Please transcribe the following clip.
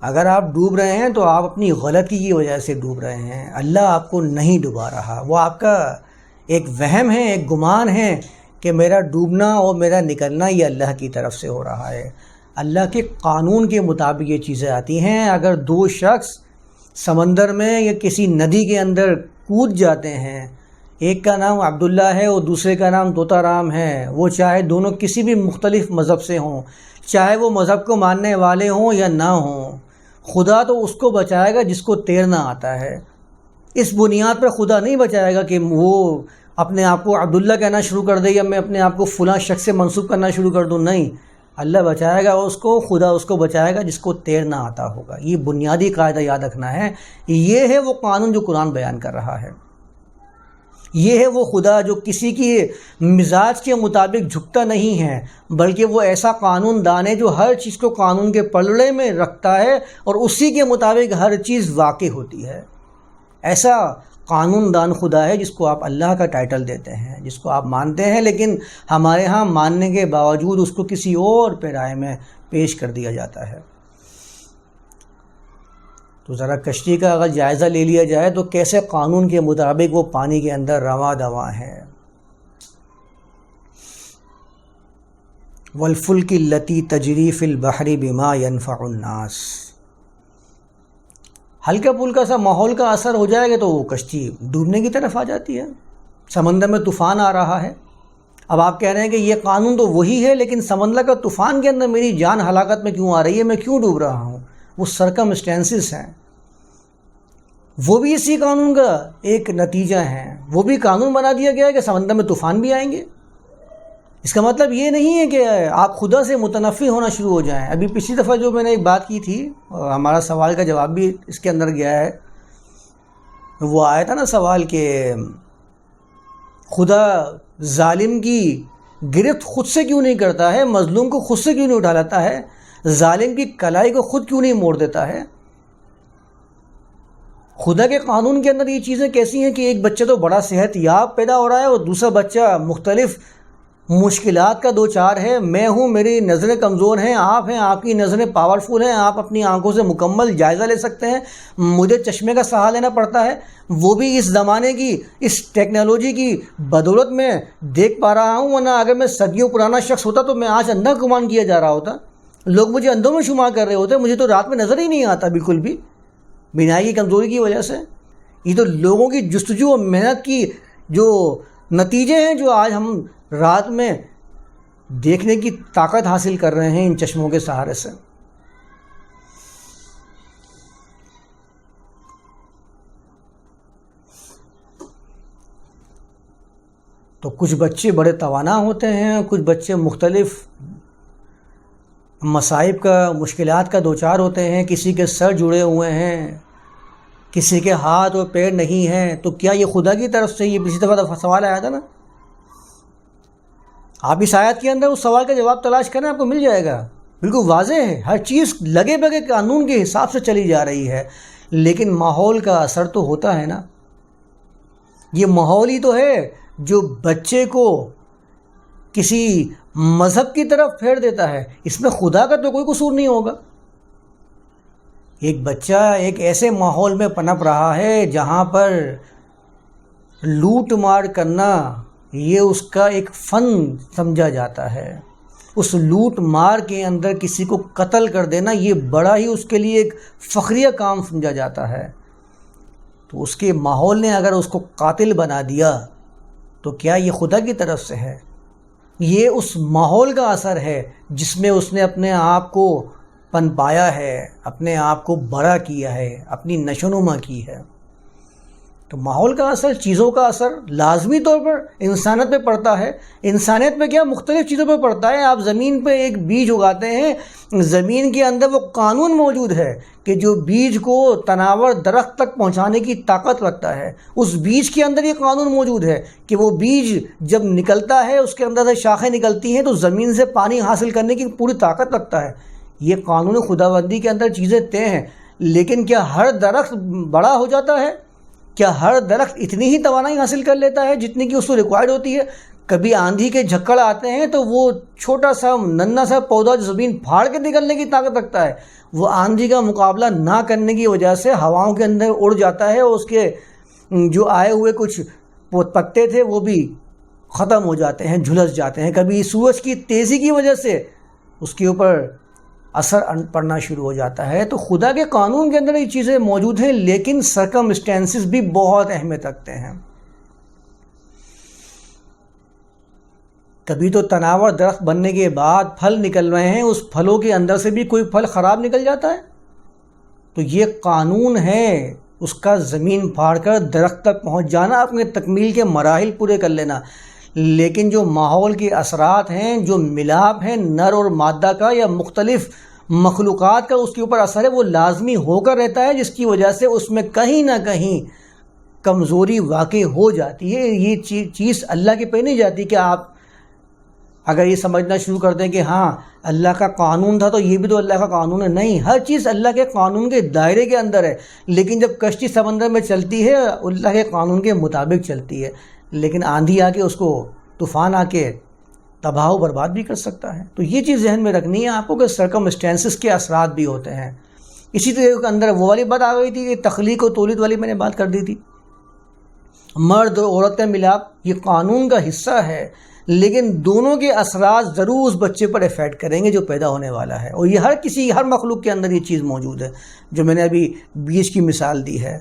اگر آپ ڈوب رہے ہیں تو آپ اپنی غلطی کی وجہ سے ڈوب رہے ہیں۔ اللہ آپ کو نہیں ڈبا رہا۔ وہ آپ کا ایک وہم ہے، ایک گمان ہے کہ میرا ڈوبنا اور میرا نکلنا یہ اللہ کی طرف سے ہو رہا ہے۔ اللہ کے قانون کے مطابق یہ چیزیں آتی ہیں۔ اگر دو شخص سمندر میں یا کسی ندی کے اندر کود جاتے ہیں، ایک کا نام عبداللہ ہے اور دوسرے کا نام طوطا رام ہے، وہ چاہے دونوں کسی بھی مختلف مذہب سے ہوں، چاہے وہ مذہب کو ماننے والے ہوں یا نہ ہوں خدا تو اس کو بچائے گا جس کو تیرنا آتا ہے۔ اس بنیاد پر خدا نہیں بچائے گا کہ وہ اپنے آپ کو عبداللہ کہنا شروع کر دے یا میں اپنے آپ کو فلاں شخص سے منسوخ کرنا شروع کر دوں۔ نہیں، اللہ بچائے گا اس کو، خدا اس کو بچائے گا جس کو تیرنا آتا ہوگا۔ یہ بنیادی قاعدہ یاد رکھنا ہے۔ یہ ہے وہ قانون جو قرآن بیان کر رہا ہے۔ یہ ہے وہ خدا جو کسی کی مزاج کے مطابق جھکتا نہیں ہے، بلکہ وہ ایسا قانون دان ہے جو ہر چیز کو قانون کے پلڑے میں رکھتا ہے اور اسی کے مطابق ہر چیز واقع ہوتی ہے۔ ایسا قانون دان خدا ہے جس کو آپ اللہ کا ٹائٹل دیتے ہیں، جس کو آپ مانتے ہیں، لیکن ہمارے ہاں ماننے کے باوجود اس کو کسی اور پیرائے میں پیش کر دیا جاتا ہے۔ تو ذرا کشتی کا اگر جائزہ لے لیا جائے تو کیسے قانون کے مطابق وہ پانی کے اندر رواں دواں ہے؟ ولفل کی لتی تجریف البحری بما ينفع الناس ہلکا پھلکا سا ماحول کا اثر ہو جائے گا تو وہ کشتی ڈوبنے کی طرف آ جاتی ہے۔ سمندر میں طوفان آ رہا ہے۔ اب آپ کہہ رہے ہیں کہ یہ قانون تو وہی ہے لیکن سمندر کا طوفان کے اندر میری جان ہلاکت میں کیوں آ رہی ہے؟ میں کیوں ڈوب رہا ہوں؟ وہ سرکم اسٹینسز ہیں۔ وہ بھی اسی قانون کا ایک نتیجہ ہیں وہ بھی قانون بنا دیا گیا ہے کہ سمندر میں طوفان بھی آئیں گے۔ اس کا مطلب یہ نہیں ہے کہ آپ خدا سے متنفع ہونا شروع ہو جائیں۔ ابھی پچھلی دفعہ جو میں نے ایک بات کی تھی، ہمارا سوال کا جواب بھی اس کے اندر گیا ہے۔ وہ آیا تھا نا سوال کہ خدا ظالم کی گرفت خود سے کیوں نہیں کرتا ہے؟ مظلوم کو خود سے کیوں نہیں اٹھا لیتا ہے؟ ظالم کی کلائی کو خود کیوں نہیں موڑ دیتا ہے؟ خدا کے قانون کے اندر یہ چیزیں کیسی ہیں کہ ایک بچہ تو بڑا صحت یاب پیدا ہو رہا ہے اور دوسرا بچہ مختلف مشکلات کا دو چار ہے۔ میں ہوں، میری نظریں کمزور ہیں، آپ ہیں، آپ کی نظریں پاورفل ہیں، آپ اپنی آنکھوں سے مکمل جائزہ لے سکتے ہیں۔ مجھے چشمے کا سہا لینا پڑتا ہے۔ وہ بھی اس زمانے کی، اس ٹیکنالوجی کی بدولت میں دیکھ پا رہا ہوں، ورنہ اگر میں صدیوں پرانا شخص ہوتا تو میں آج اندھا گمان کیا جا رہا ہوتا۔ لوگ مجھے اندھوں میں شمار کر رہے ہوتے ہیں، مجھے تو رات میں نظر ہی نہیں آتا بالکل بھی۔ بینائی کی کمزوری کی وجہ سے۔ یہ تو لوگوں کی جستجو اور محنت کی جو نتیجے ہیں جو آج ہم رات میں دیکھنے کی طاقت حاصل کر رہے ہیں ان چشموں کے سہارے سے۔ تو کچھ بچے بڑے توانا ہوتے ہیں، کچھ بچے مختلف مصائب کا، مشکلات کا دوچار ہوتے ہیں، کسی کے سر جڑے ہوئے ہیں، کسی کے ہاتھ اور پیر نہیں ہیں، تو کیا یہ خدا کی طرف سے یہ کسی دفعہ سوال آیا تھا نا؟ آپ اس آیت کے اندر اس سوال کا جواب تلاش کریں، آپ کو مل جائے گا۔ بالکل واضح ہے، ہر چیز لگے بگے قانون کے حساب سے چلی جا رہی ہے، لیکن ماحول کا اثر تو ہوتا ہے نا۔ یہ ماحول ہی تو ہے جو بچے کو کسی مذہب کی طرف پھیر دیتا ہے۔ اس میں خدا کا تو کوئی قصور نہیں ہوگا۔ ایک بچہ ایک ایسے ماحول میں پنپ رہا ہے جہاں پر لوٹ مار کرنا یہ اس کا ایک فن سمجھا جاتا ہے۔ اس لوٹ مار کے اندر کسی کو قتل کر دینا یہ بڑا ہی اس کے لیے ایک فخریہ کام سمجھا جاتا ہے۔ تو اس کے ماحول نے اگر اس کو قاتل بنا دیا تو کیا یہ خدا کی طرف سے ہے؟ یہ اس ماحول کا اثر ہے جس میں اس نے اپنے آپ کو پن پایا ہے، اپنے آپ کو بڑا کیا ہے، اپنی نشو نما کی ہے۔ تو ماحول کا اثر، چیزوں کا اثر لازمی طور پر انسانیت پہ پڑتا ہے۔ انسانیت پہ کیا مختلف چیزوں پہ پڑتا ہے؟ آپ زمین پہ ایک بیج اگاتے ہیں، زمین کے اندر وہ قانون موجود ہے کہ جو بیج کو تناور درخت تک پہنچانے کی طاقت رکھتا ہے۔ اس بیج کے اندر یہ قانون موجود ہے کہ وہ بیج جب نکلتا ہے، اس کے اندر سے شاخیں نکلتی ہیں تو زمین سے پانی حاصل کرنے کی پوری طاقت رکھتا ہے۔ یہ قانون خدا بندی کے اندر چیزیں طے ہیں، لیکن کیا ہر درخت بڑا ہو جاتا ہے؟ کیا ہر درخت اتنی ہی توانائی حاصل کر لیتا ہے جتنی کہ اس کو ریکوائرڈ ہوتی ہے؟ کبھی آندھی کے جھکڑ آتے ہیں تو وہ چھوٹا سا ننا سا پودا جو زمین پھاڑ کے نکلنے کی طاقت رکھتا ہے، وہ آندھی کا مقابلہ نہ کرنے کی وجہ سے ہواؤں کے اندر اڑ جاتا ہے اور اس کے جو آئے ہوئے کچھ پتے تھے وہ بھی ختم ہو جاتے ہیں، جھلس جاتے ہیں۔ کبھی سورج کی تیزی کی وجہ سے اس کے اوپر اثر پڑنا شروع ہو جاتا ہے۔ تو خدا کے قانون کے اندر یہ چیزیں موجود ہیں، لیکن سرکمسٹینسز بھی بہت اہمیت رکھتے ہیں۔ کبھی تو تناور درخت بننے کے بعد پھل نکل رہے ہیں، اس پھلوں کے اندر سے بھی کوئی پھل خراب نکل جاتا ہے۔ تو یہ قانون ہے، اس کا زمین پھاڑ کر درخت تک پہنچ جانا، اپنے تکمیل کے مراحل پورے کر لینا۔ لیکن جو ماحول کے اثرات ہیں، جو ملاپ ہیں نر اور مادہ کا یا مختلف مخلوقات کا، اس کے اوپر اثر ہے، وہ لازمی ہو کر رہتا ہے، جس کی وجہ سے اس میں کہیں نہ کہیں کمزوری واقع ہو جاتی ہے۔ یہ چیز اللہ کے پہ نہیں جاتی کہ آپ اگر یہ سمجھنا شروع کر دیں کہ ہاں اللہ کا قانون تھا تو یہ بھی تو اللہ کا قانون ہے۔ نہیں، ہر چیز اللہ کے قانون کے دائرے کے اندر ہے۔ لیکن جب کشتی سمندر میں چلتی ہے، اللہ کے قانون کے مطابق چلتی ہے۔ لیکن آندھی آ کے اس کو طوفان آ کے تباہ و برباد بھی کر سکتا ہے۔ تو یہ چیز ذہن میں رکھنی ہے آپ کو کہ سرکم اسٹینسز کے اثرات بھی ہوتے ہیں۔ اسی طرح کے اندر وہ والی بات آ گئی تھی کہ تخلیق و تولید والی میں نے بات کر دی تھی۔ مرد اور عورتیں ملاپ، یہ قانون کا حصہ ہے، لیکن دونوں کے اثرات ضرور اس بچے پر افیکٹ کریں گے جو پیدا ہونے والا ہے۔ اور یہ ہر کسی، ہر مخلوق کے اندر یہ چیز موجود ہے، جو میں نے ابھی بیج کی مثال دی ہے۔